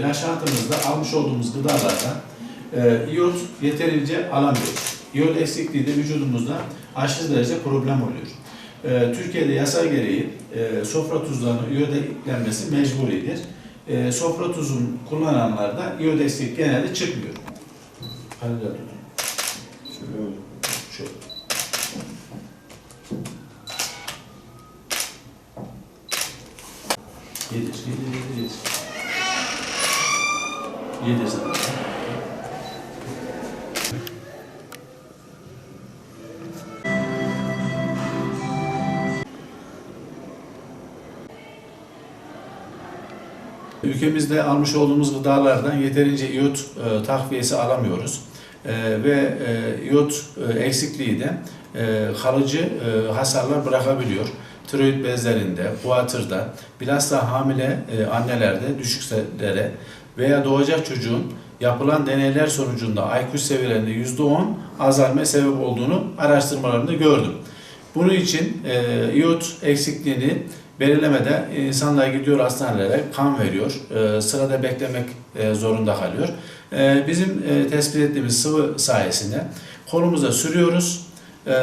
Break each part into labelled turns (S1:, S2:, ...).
S1: yaşantımızda almış olduğumuz gıdalardan e, iyon yeterince alamıyoruz. İyon eksikliği de vücudumuzda aşırı derece problem oluyor. E, Türkiye'de yasa gereği e, sofra tuzlarının iyon eklenmesi mecburidir. E, sofra tuzun kullananlarda iyon eksikliği genelde çıkmıyor. Hadi Gelir, gelir, gelir, gelir. 7. Ülkemizde almış olduğumuz gıdalardan yeterince iot e, takviyesi alamıyoruz. E, ve e, iot e, eksikliği de e, kalıcı e, hasarlar bırakabiliyor tiroid bezlerinde, kuatırda, bilhassa hamile e, annelerde, düşüklere, veya doğacak çocuğun yapılan deneyler sonucunda IQ seviyelerinde %10 azalma sebep olduğunu araştırmalarımda gördüm. Bunun için e, iyot eksikliğini belirlemede insanlar gidiyor hastanelere kan veriyor. E, sırada beklemek e, zorunda kalıyor. E, bizim e, tespit ettiğimiz sıvı sayesinde kolumuza sürüyoruz e,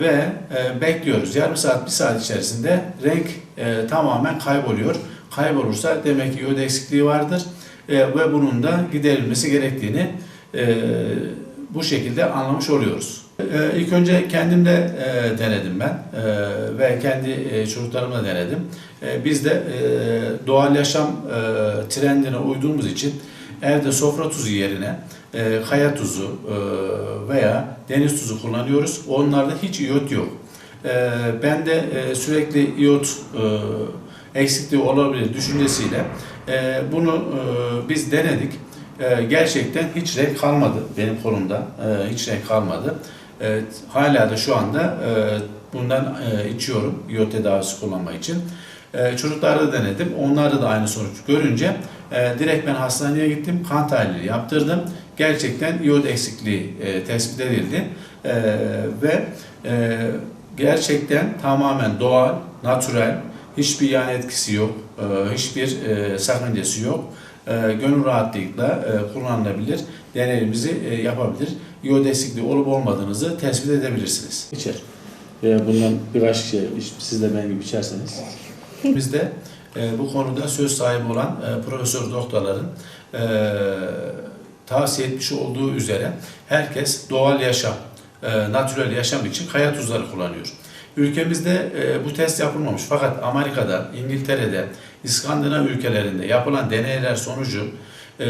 S1: ve e, bekliyoruz. Yarım saat, bir saat içerisinde renk e, tamamen kayboluyor. Kaybolursa demek ki iyot eksikliği vardır e, ve bunun da giderilmesi gerektiğini e, bu şekilde anlamış oluyoruz. E, ilk önce kendimde e, denedim ben e, ve kendi e, çocuklarımla denedim. E, biz de e, doğal yaşam e, trendine uyduğumuz için evde sofra tuzu yerine e, kaya tuzu e, veya deniz tuzu kullanıyoruz. Onlarda hiç iyot yok. E, ben de e, sürekli iyot e, eksikliği olabilir düşüncesiyle e, bunu e, biz denedik. E, gerçekten hiç renk kalmadı benim kolumda. E, hiç renk kalmadı. E, hala da şu anda e, bundan e, içiyorum iyot tedavisi kullanmak için. E, çocuklarda da denedim. Onlarda da aynı sonuç görünce e, direkt ben hastaneye gittim. Kan tahlili yaptırdım. Gerçekten iyot eksikliği e, tespit edildi. E, ve e, gerçekten tamamen doğal, natürel, hiçbir yan etkisi yok, e, hiçbir e, sakıncası yok. E, gönül rahatlığıyla e, kullanılabilir, deneyimizi e, yapabilir. İyot eksikliği olup olmadığınızı tespit edebilirsiniz. İçer. Veya bundan birkaç kişi siz de ben gibi içerseniz. Biz de e, bu konuda söz sahibi olan e, profesör doktorların e, tavsiye etmiş olduğu üzere herkes doğal yaşam, e, natürel yaşam için kaya tuzları kullanıyor. Ülkemizde e, bu test yapılmamış fakat Amerika'da, İngiltere'de, İskandinav ülkelerinde yapılan deneyler sonucu e,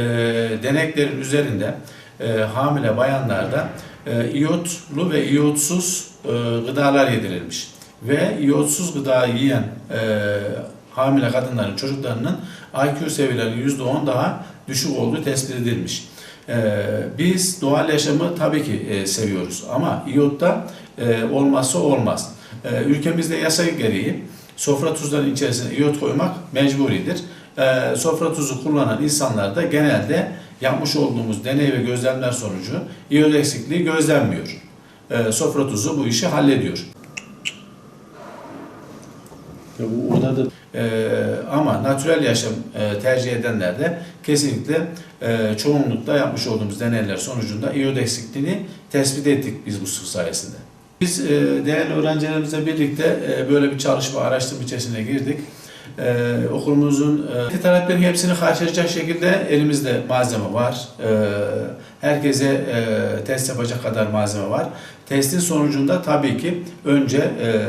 S1: deneklerin üzerinde e, hamile bayanlarda e, iyotlu ve iyotsuz e, gıdalar yedirilmiş. Ve iyotsuz gıda yiyen e, hamile kadınların çocuklarının IQ seviyelerinin %10 daha düşük olduğu tespit edilmiş. E, biz doğal yaşamı tabii ki e, seviyoruz ama iyotta e, olmazsa olmaz. E, ülkemizde yasa gereği sofra tuzlarının içerisine iyot koymak mecburidir. E, sofra tuzu kullanan insanlar da genelde yapmış olduğumuz deney ve gözlemler sonucu iyot eksikliği gözlenmiyor. E, sofra tuzu bu işi hallediyor. Ya bu orada da e, ama natürel yaşam e, tercih edenler de kesinlikle e, çoğunlukla yapmış olduğumuz deneyler sonucunda iyot eksikliğini tespit ettik biz bu sıvı sayesinde. Biz e, değerli öğrencilerimizle birlikte e, böyle bir çalışma, araştırma içerisine girdik. E, okulumuzun e, taleplerin hepsini karşılayacak şekilde elimizde malzeme var. E, herkese e, test yapacak kadar malzeme var. Testin sonucunda tabii ki önce e,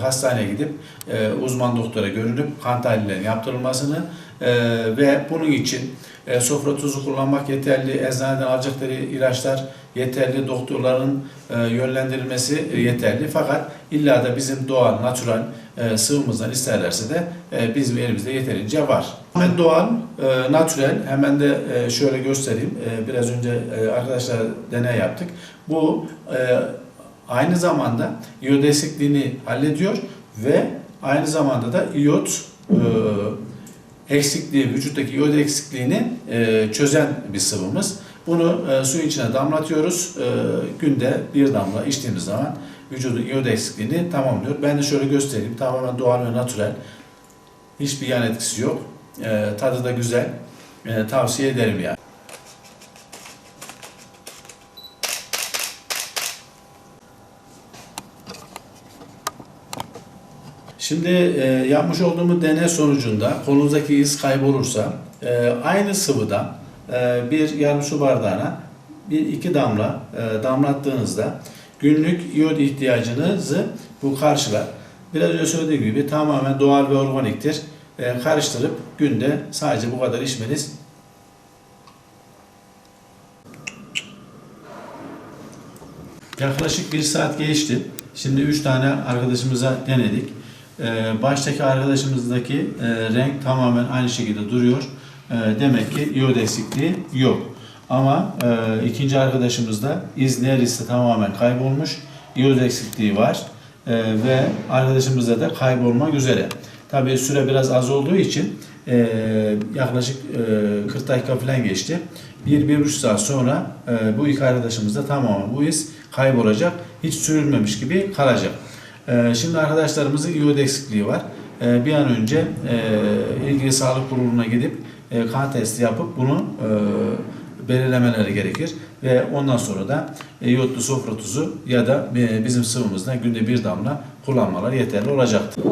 S1: hastaneye gidip e, uzman doktora görünüp kan tahlillerinin yaptırılmasını e, ve bunun için e, sofra tuzu kullanmak yeterli, eczaneden alacakları ilaçlar yeterli, doktorların e, yönlendirilmesi e, yeterli. Fakat illa da bizim doğal, natural e, sıvımızdan isterlerse de e, bizim elimizde yeterince var. Hemen doğal, e, natürel, hemen de e, şöyle göstereyim. E, biraz önce e, arkadaşlar deney yaptık. Bu e, aynı zamanda iyot eksikliğini hallediyor ve aynı zamanda da iyot e, eksikliği, vücuttaki iyot eksikliğini e, çözen bir sıvımız. Bunu e, suyun içine damlatıyoruz. E, günde bir damla içtiğimiz zaman vücudun iyot eksikliğini tamamlıyor. Ben de şöyle göstereyim. Tamamen doğal ve natürel. Hiçbir yan etkisi yok. E, tadı da güzel. e, tavsiye ederim yani. Şimdi e, yapmış olduğumuz deney sonucunda kolunuzdaki iz kaybolursa e, aynı sıvıda e, bir yarım su bardağına bir iki damla e, damlattığınızda günlük iyot ihtiyacınızı bu karşılar. Biraz önce söylediğim gibi tamamen doğal ve organiktir. E, karıştırıp günde sadece bu kadar içmeniz Yaklaşık bir saat geçti. Şimdi üç tane arkadaşımıza denedik. Ee, baştaki arkadaşımızdaki e, renk tamamen aynı şekilde duruyor. Ee, demek ki iyon eksikliği yok. Ama e, ikinci arkadaşımızda iz neredeyse tamamen kaybolmuş. İyon eksikliği var. Ee, ve arkadaşımızda da kaybolmak üzere. Tabii süre biraz az olduğu için e, yaklaşık e, 40 dakika falan geçti. Bir, bir buçuk saat sonra e, bu iki arkadaşımızda tamamen bu iz kaybolacak. Hiç sürülmemiş gibi kalacak. E, şimdi arkadaşlarımızın iyon eksikliği var. E, bir an önce e, ilgili sağlık kuruluna gidip e, kan testi yapıp bunu e, belirlemeleri gerekir. Ve ondan sonra da iyotlu sofra tuzu ya da e, bizim sıvımızdan günde bir damla kullanmaları yeterli olacaktır.